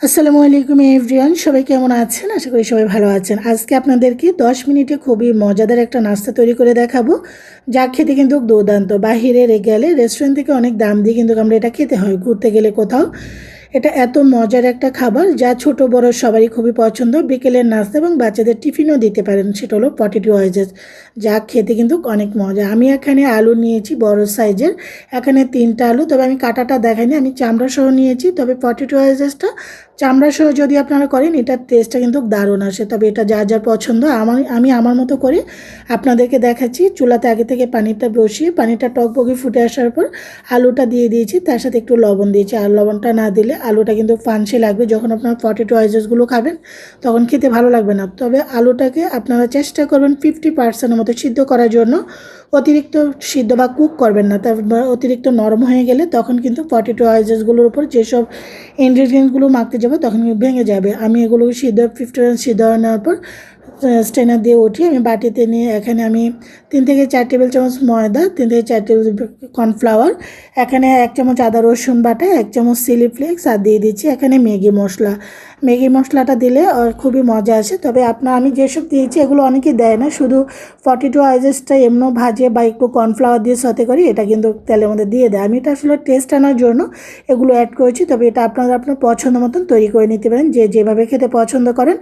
আসসালামু আলাইকুম এভরিওয়ান, সবাই কেমন আছেন? আশা করি সবাই ভালো আছেন। আজকে আপনাদেরকে দশ মিনিটে খুবই মজাদার একটা নাস্তা তৈরি করে দেখাবো। যা খেতে কিন্তু দুর্দান্ত। বাহিরে গেলে রেস্টুরেন্ট থেকে অনেক দাম দিয়ে কিন্তু আমরা এটা খেতে হয়। ঘুরতে গেলে কোথাও। এটা এত মজার একটা খাবার যা ছোট, বড় সবারই খুবই পছন্দ। বিকেলের নাস্তা এবং বাচ্চাদের টিফিনও দিতে পারেন। সেটা হলো পটেটো ওয়েজেস যা খেতে কিন্তু অনেক মজা। আমি এখানে আলু নিয়েছি বড় সাইজের। এখানে তিনটা আলু, তবে আমি কাটাটা দেখাইনি, আমি চামড়া সহ নিয়েছি। তবে পটেটো ওয়েজেসটা চামড়া সহ যদি আপনারা করেন, এটার টেস্টটা কিন্তু দারুণ আসে। তবে এটা যা যার পছন্দ, আমার, আমি আমার মতো করে আপনাদেরকে দেখাচ্ছি। চুলাতে আগে থেকে পানিটা বসিয়ে, পানিটা টকবগে ফুটে আসার পর আলুটা দিয়ে দিয়েছি। তার সাথে একটু লবণ দিয়েছি। আর লবণটা না দিলে আলুটা কিন্তু ফানসে লাগবে। যখন আপনার পটেটো ওয়াইজেসগুলো খাবেন, তখন খেতে ভালো লাগবে না। তবে আলুটাকে আপনারা চেষ্টা করবেন ফিফটি পার্সেন্টের মতো সিদ্ধ করার জন্য। অতিরিক্ত সিদ্ধ বা কুক করবেন না। তারপর অতিরিক্ত নরম হয়ে গেলে তখন কিন্তু পটেটো ওয়াইজেসগুলোর উপর যেসব ইনগ্রিডিয়েন্টসগুলো মাখতে যাবে, তখন ভেঙে যাবে। আমি এগুলো সিদ্ধ ফিফটি সিদ্ধ হয়ে নেওয়ার পর স্টেনার দিয়ে উঠি আমি বাটিতে নিয়ে এখানে আমি তিন থেকে চার টেবিল চামচ ময়দা, তিন থেকে চার টেবিল কর্নফ্লাওয়ার, এখানে এক চামচ আদা রসুন বাটা, এক চামচ সিলি ফ্লেক্স, আর দিয়ে দিচ্ছি এখানে ম্যাগি মশলা। ম্যাগি মশলাটা দিলে খুবই মজা আসে। তবে আপনার আমি যেসব দিয়েছি, এগুলো অনেকেই দেয় না। শুধু ফর্টি টু আইজেসটা এমনও ভাজে বা একটু কর্নফ্লাওয়ার দিয়ে সাথে করি, এটা কিন্তু তেলের মধ্যে দিয়ে দেয়। আমি এটা আসলে টেস্ট আনার জন্য এগুলো অ্যাড করেছি। তবে এটা আপনারা আপনার পছন্দ মতন তৈরি করে নিতে পারেন। যে যেভাবে খেতে পছন্দ করেন,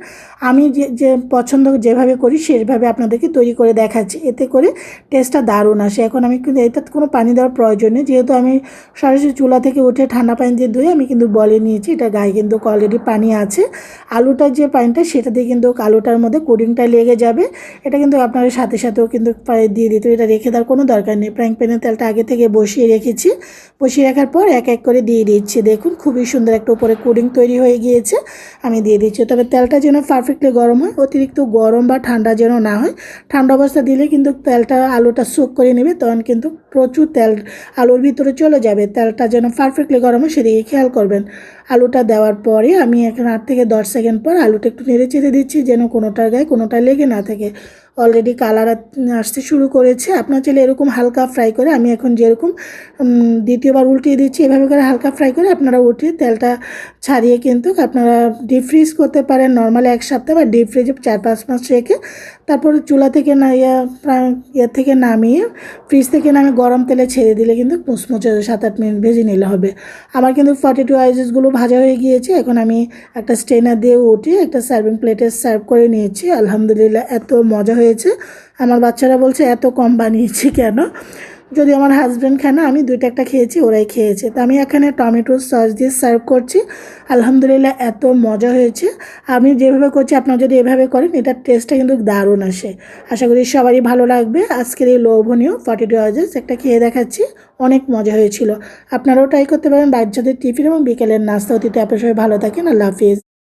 আমি যে যে পছন্দ যেভাবে করি, সেভাবে আপনাদেরকে তৈরি করে দেখাচ্ছি। এতে করে টেস্টটা দারুণ আসে। এখন আমি কিন্তু এটাতে কোনো পানি দেওয়ার প্রয়োজন নেই। যেহেতু আমি সরাসরি চুলা থেকে উঠে ঠান্ডা পানি দিয়ে ধুয়ে আমি কিন্তু বলে নিয়েছি, এটা গায়ে কিন্তু অলরেডি পানি আলুটার যে পানিটা, সেটা দিয়ে কিন্তু আলুটার মধ্যে কোডিংটা লেগে যাবে। এটা কিন্তু আপনার সাথে সাথেও কিন্তু দিয়ে দিতে এটা রেখে দেওয়ার কোনো দরকার নেই। ফ্রাইং প্যানের তেলটা আগে থেকে বসিয়ে রেখেছি। বসিয়ে রাখার পর এক এক করে দিয়ে দিচ্ছি। দেখুন, খুবই সুন্দর একটা উপরে কোডিং তৈরি হয়ে গিয়েছে। আমি দিয়ে দিচ্ছি। তবে তেলটা যেন পারফেক্টলি গরম হয়, অতিরিক্ত গরম বা ঠান্ডা যেন না হয়। ঠান্ডা অবস্থা দিলে কিন্তু তেলটা, আলুটা সোক করে নেবে, তখন কিন্তু প্রচুর তেল আলুর ভিতরে চলে যাবে। তেলটা যেন পারফেক্টলি গরম হয়, সেদিকে খেয়াল করবেন। আলুটা দেওয়ার পরে আমি এখন আট থেকে দশ সেকেন্ড পর আলুটা একটু নেড়ে চেড়ে দিচ্ছি যেন কোনোটার গায়ে কোনোটা লেগে না থাকে। অলরেডি কালার আসতে শুরু করেছে। আপনার চাইলে এরকম হালকা ফ্রাই করে, আমি এখন যেরকম দ্বিতীয়বার উল্টিয়ে দিচ্ছি, এভাবে করে হালকা ফ্রাই করে আপনারা উঠিয়ে তেলটা ছাড়িয়ে কিন্তু আপনারা ডিপ ফ্রিজ করতে পারেন। নর্মালি এক সপ্তাহ বা ডিপ ফ্রিজে চার পাঁচ মাস রেখে তারপরে চুলা থেকে না, ইয়া থেকে নামিয়ে ফ্রিজ থেকে নামে গরম তেলে ছেড়ে দিলে কিন্তু মুচমুচে সাত আট মিনিট ভেজে নিলে হবে। আমার কিন্তু ফর্টি টু আইজেসগুলো ভাজা হয়ে গিয়েছে। এখন আমি একটা স্ট্রেনার দিয়ে উঠিয়ে একটা সার্ভিং প্লেটে সার্ভ করে নিয়েছি। আলহামদুলিল্লাহ, এত মজা হয়েছে। আমার বাচ্চারা বলছে, এত কম বানিয়েছি কেন? যদি আমার হাজব্যান্ড খায় না, আমি দুইটা একটা খেয়েছি, ওরাই খেয়েছে। তো আমি এখানে টমেটো সস দিয়ে সার্ভ করছি। আলহামদুলিল্লাহ, এত মজা হয়েছে। আমি যেভাবে করছি, আপনারা যদি এভাবে করেন, এটার টেস্টটা কিন্তু দারুণ আসে। আশা করি সবারই ভালো লাগবে। আজকের এই লোভনীয় ফর্টি টু আওয়ার্স একটা খেয়ে দেখাচ্ছি। অনেক মজা হয়েছিল। আপনারাও ট্রাই করতে পারেন বাচ্চাদের টিফিন এবং বিকেলের নাস্তা অতীতে আপনার সবাই ভালো থাকেন। আল্লাহ হাফিজ।